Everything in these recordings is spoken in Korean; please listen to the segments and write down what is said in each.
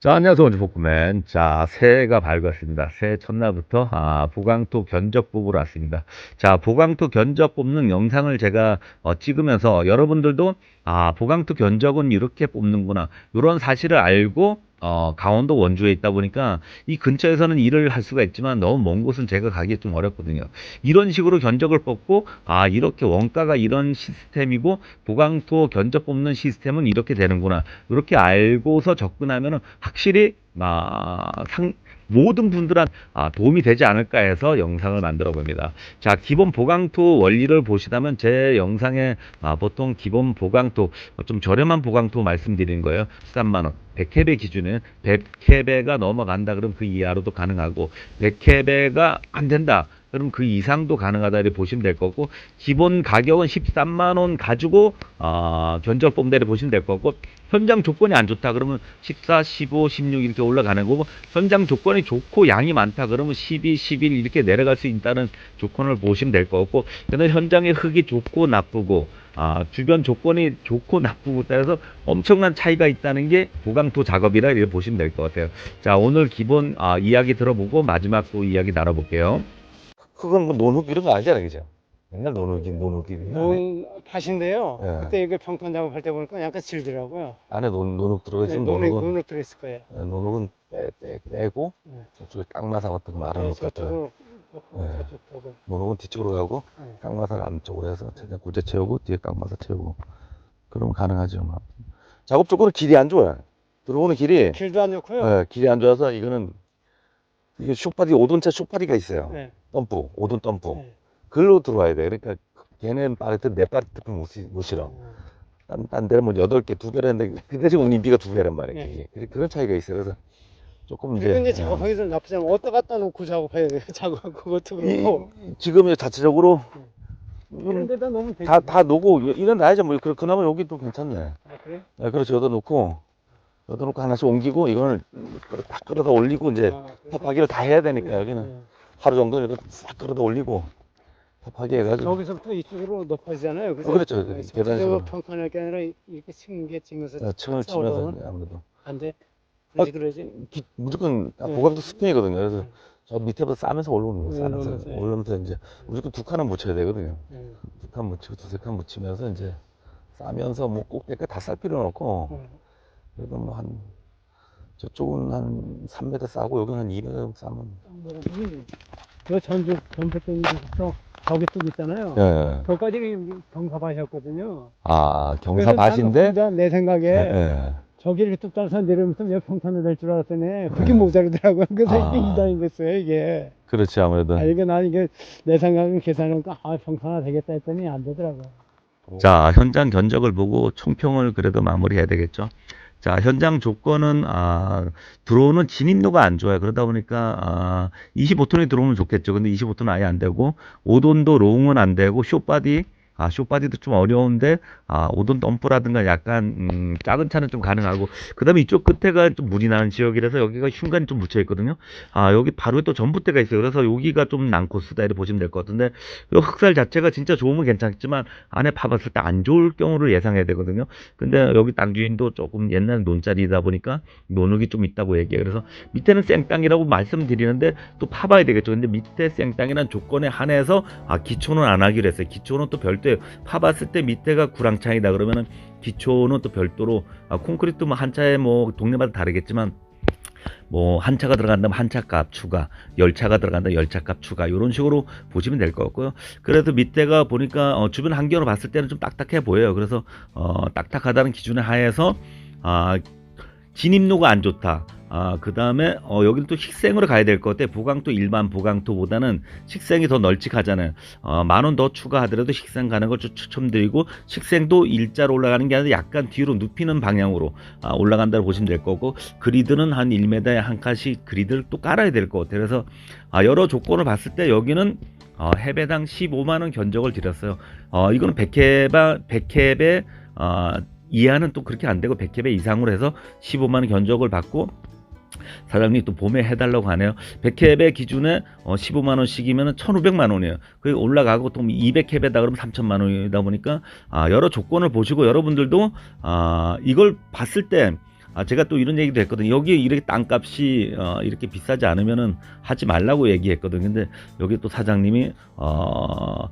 자, 안녕하세요. 원주 복구맨. 자, 새해가 밝았습니다. 새해 첫날부터, 아, 보강토 견적 뽑으러 왔습니다. 자, 보강토 견적 뽑는 영상을 제가 어, 찍으면서 여러분들도, 아, 보강토 견적은 이렇게 뽑는구나. 이런 사실을 알고, 어, 강원도 원주에 있다 보니까 이 근처에서는 일을 할 수가 있지만 너무 먼 곳은 제가 가기 좀 어렵거든요. 이런 식으로 견적을 뽑고, 아, 이렇게 원가가 이런 시스템이고, 보강토 견적 뽑는 시스템은 이렇게 되는구나. 이렇게 알고서 접근하면은 확실히 아, 상, 모든 분들한 아, 도움이 되지 않을까 해서 영상을 만들어 봅니다. 자, 기본 보강토 원리를 보시다면 제 영상에 아, 보통 기본 보강토 어, 좀 저렴한 보강토 말씀드리는 거예요. 13만 원. 100캐베 기준은 100캐베가 넘어간다 그러면 그 이하로도 가능하고 100캐베가 안 된다. 그럼 그 이상도 가능하다 이렇게 보시면 될 거고 기본 가격은 13만 원 가지고 아, 견적 뽑대를 보시면 될 거고 현장 조건이 안 좋다 그러면 14, 15, 16 이렇게 올라가는 거고 현장 조건이 좋고 양이 많다 그러면 12, 11 이렇게 내려갈 수 있다는 조건을 보시면 될 거고 근데 현장의 흙이 좋고 나쁘고 아, 주변 조건이 좋고 나쁘고 따라서 엄청난 차이가 있다는 게 보강토 작업이라 이렇게 보시면 될 것 같아요. 자, 오늘 기본 아, 이야기 들어보고 마지막 또 이야기 나눠볼게요. 흙은 뭐 논흙 이런 거 아니잖아요, 그죠? 맨날 논흙이 논흙이 논 밭인데요. 예. 그때 이거 평판 작업할 때 보니까 약간 질더라고요. 안에 논, 논흙 들어가 네, 있으면 논에 논흙은 논에 들어있을 거예요. 예, 논흙은 빼, 빼, 빼고 네. 저쪽에 깡마사 같은 거 말하는 네, 것 같아요. 저쪽으로 네. 저쪽으로. 논흙은 뒤쪽으로 가고 네. 깡마사를 안쪽으로 해서 최대한 구제 채우고 뒤에 깡마사 채우고 그러면 가능하죠. 막. 작업 조건은 길이 안 좋아요. 들어오는 길이 길도 안 좋고요. 예, 길이 안 좋아서 이거는 이게 쇼파디 오돈차 쇼파디가 있어요. 네. 덤프 오돈 덤프 네. 글로 들어와야 돼. 그러니까 걔는 빠르트 내 빠르트 못, 시- 못 실어. 음. 딴, 딴 데는 뭐 여덟 개두 배라는데 근데 지금 운임비가 두 배란 말이에요. 네. 그래서 그런 차이가 있어요. 그래서 조금 이제, 이제 예. 작업하기도 나쁘지 않으면 어디다 갖다 놓고 작업해야 돼요. 작업 그것도 이- 그렇고. 지금 자체적으로 이런 이건 데다 놓으면 되지. 다, 다 놓고 이런 놔야죠. 뭐 그, 그나마 여기 또 괜찮네. 아, 그래? 네, 그렇죠. 여기다 놓고 여기다 놓고 하나씩 옮기고 이거는 다 끌어다 올리고 이제 아, 그래? 탑하기를 다 해야 되니까 여기는 네. 하루 정도 이렇게 싹 끌어다 올리고 탑하기 해가지고 저기서부터 이쪽으로 높아지잖아요. 그래서 어, 그렇죠. 네, 계단식으로. 평판할 게 아니라 이렇게 층게 찍어서 네, 층을 치면서 이제 아무래도 안 돼. 아, 그러지. 기- 무조건 아, 네. 보강도 스팽이거든요. 그래서 네. 저 밑에부터 싸면서 올라오는 거예요. 네, 싸면서 올라오면서, 네. 올라오면서 이제 무조건 두 칸은 묻혀야 되거든요. 네. 두칸 묻히고 두세 칸 묻히면서 이제 싸면서 뭐 꼭대기까지 다 쌀 필요는 없고 네. 그래도 뭐 한 저쪽은 한 3m 싸고 여기는 한 2m 정도 싸면 저 전주 전북대에서 저기 뚝 있잖아요. 예, 예. 저까지 경사밭이었거든요. 아 경사밭인데 나는 혼자 내 생각에 예, 예. 저기 이렇게 뚝 따라서 내려오면서 몇 평탄을 될줄 알았더니 그게 모자르더라고요. 그래서 네. 아. 이게 이단이 됐어요 이게. 그렇지 아무래도 아 이게 난 이게 내 생각에 계산하니까 아 평탄화 되겠다 했더니 안 되더라고요. 자, 현장 견적을 보고 총평을 그래도 마무리해야 되겠죠. 자, 현장 조건은, 아, 들어오는 진입로가 안 좋아요. 그러다 보니까, 아, 25톤이 들어오면 좋겠죠. 근데 25톤은 아예 안 되고, 5돈도 롱은 안 되고, 쇼바디, 아, 쇼바디도 좀 어려운데, 아, 5돈 덤프라든가 약간, 음, 작은 차는 좀 가능하고, 그 다음에 이쪽 끝에가 좀 물이 나는 지역이라서 여기가 흉간이 좀 묻혀 있거든요. 아, 여기 바로 또 전봇대가 있어요. 그래서 여기가 좀 난코스다. 이렇게 보시면 될 것 같은데, 이 흑살 자체가 진짜 좋으면 괜찮지만, 안에 파봤을 때 안 좋을 경우를 예상해야 되거든요. 근데 여기 땅 주인도 조금 옛날 논자리다 보니까 논흙이 좀 있다고 얘기해요. 그래서 밑에는 생땅이라고 말씀드리는데 또 파봐야 되겠죠. 근데 밑에 생땅이란 조건에 한해서 아 기초는 안 하기로 했어요. 기초는 또 별도 예요. 파봤을 때 밑에가 구랑창이다 그러면은 기초는 또 별도로 아 콘크리트 뭐한 차에 뭐 동네마다 다르겠지만 뭐 한 차가 들어간다면 한 차 값 추가, 열 차가 들어간다 열 차 값 추가 이런 식으로 보시면 될 것 같고요. 그래도 밑에가 보니까 어, 주변 환경으로 봤을 때는 좀 딱딱해 보여요. 그래서 어, 딱딱하다는 기준에 하에서 아, 진입로가 안 좋다. 아, 그 다음에, 어, 여기는 또 식생으로 가야 될 것 같아. 보강토, 일반 보강토보다는 식생이 더 널찍하잖아요. 어, 만원 더 추가하더라도 식생 가는 걸좀 추천드리고, 식생도 일자로 올라가는 게 아니라 약간 뒤로 눕히는 방향으로 아, 올라간다고 보시면 될 거고, 그리드는 한 1m에 한 칸씩 그리드를 또 깔아야 될 것 같아요. 그래서, 아, 여러 조건을 봤을 때 여기는 어, 해배당 15만 원 견적을 드렸어요. 어, 이거는 100캡, 100캡에 어, 이하는 또 그렇게 안 되고 100캡에 이상으로 해서 15만 원 견적을 받고 사장님 또 봄에 해달라고 하네요. 100캡의 기준에 어, 15만 원씩이면 1,500만 원이에요. 그 올라가고 또 200캡에다 그러면 3천만 원이다 보니까 아, 여러 조건을 보시고 여러분들도 아, 이걸 봤을 때 아, 제가 또 이런 얘기도 했거든요. 여기 이렇게 땅값이 어, 이렇게 비싸지 않으면은 하지 말라고 얘기했거든요. 근데 여기 또 사장님이 어,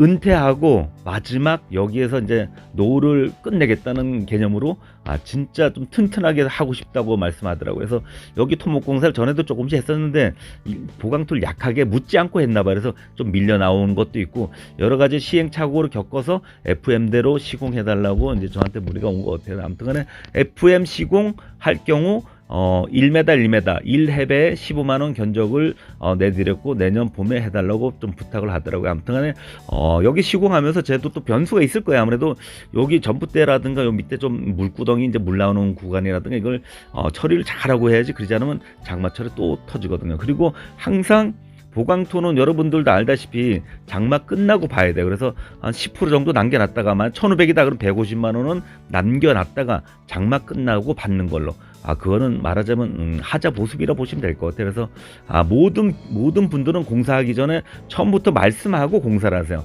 은퇴하고 마지막 여기에서 이제 노후를 끝내겠다는 개념으로 아 진짜 좀 튼튼하게 하고 싶다고 말씀하더라고요. 그래서 여기 토목공사를 전에도 조금씩 했었는데 이 보강토를 약하게 묻지 않고 했나 봐요. 그래서 좀 밀려 나온 것도 있고 여러 가지 시행착오를 겪어서 FM대로 시공해달라고 이제 저한테 문의가 온 것 같아요. 아무튼간에 FM 시공 할 경우 어 1m 1m 1회배에 15만 원 견적을 어, 내드렸고 내년 봄에 해달라고 좀 부탁을 하더라고요. 아무튼간에 어 여기 시공하면서 쟤도 또 변수가 있을 거예요. 아무래도 여기 전봇대라든가 요 밑에 좀 물구덩이 이제 물 나오는 구간이라든가 이걸 어, 처리를 잘하고 해야지 그러지 않으면 장마철에 또 터지거든요. 그리고 항상 보강토는 여러분들도 알다시피 장마 끝나고 봐야 돼요. 그래서 한 10% 정도 남겨놨다가만 1,500이다 그럼 150만 원은 남겨놨다가 장마 끝나고 받는 걸로. 아 그거는 말하자면 음, 하자 보습이라 보시면 될 것 같아요. 그래서 아 모든 모든 분들은 공사하기 전에 처음부터 말씀하고 공사를 하세요.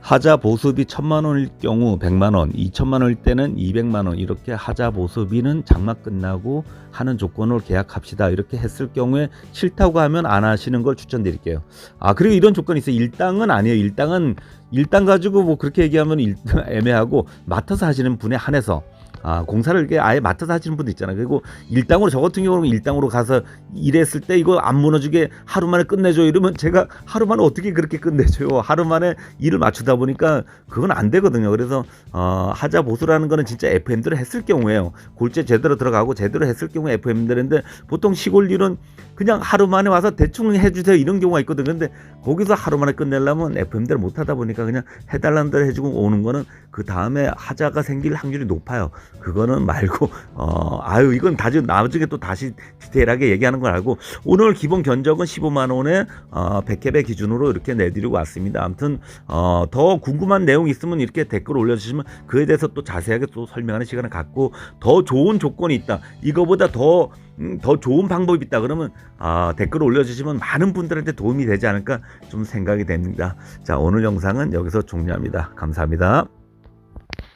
하자 보습이 천만 원일 경우 100만 원, 2천만 원일 때는 200만 원 이렇게 하자 보습비는 장마 끝나고 하는 조건을 계약합시다 이렇게 했을 경우에 싫다고 하면 안 하시는 걸 추천드릴게요. 아 그리고 이런 조건이 있어요. 일당은 아니에요. 일당은 일당 가지고 뭐 그렇게 얘기하면 일, 애매하고 맡아서 하시는 분에 한해서 아, 공사를 이렇게 아예 맡아서 하시는 분도 있잖아요. 그리고 일당으로 저 같은 경우는 일당으로 가서 일했을 때 이거 안 무너지게 하루 만에 끝내줘 이러면 제가 하루 만에 어떻게 그렇게 끝내줘요? 하루 만에 일을 맞추다 보니까 그건 안 되거든요. 그래서 어, 하자 보수라는 거는 진짜 FM대로 했을 경우에요. 골재 제대로 들어가고 제대로 했을 경우에 FM대로인데 보통 시골 일은 그냥 하루 만에 와서 대충 해주세요 이런 경우가 있거든요. 근데 거기서 하루 만에 끝내려면 FM대로 못 하다 보니까 그냥 해달라는 대로 해주고 오는 거는 그 다음에 하자가 생길 확률이 높아요. 그거는 말고 어 아유 이건 다시 나중에 또 다시 디테일하게 얘기하는 걸 알고 오늘 기본 견적은 15만 원에 어 100캡의 기준으로 이렇게 내드리고 왔습니다. 아무튼 어 더 궁금한 내용 있으면 이렇게 댓글 올려주시면 그에 대해서 또 자세하게 또 설명하는 시간을 갖고 더 좋은 조건이 있다. 이거보다 더 음, 더 좋은 방법이 있다 그러면 아, 댓글 올려주시면 많은 분들한테 도움이 되지 않을까 좀 생각이 됩니다. 자 오늘 영상은 여기서 종료합니다. 감사합니다.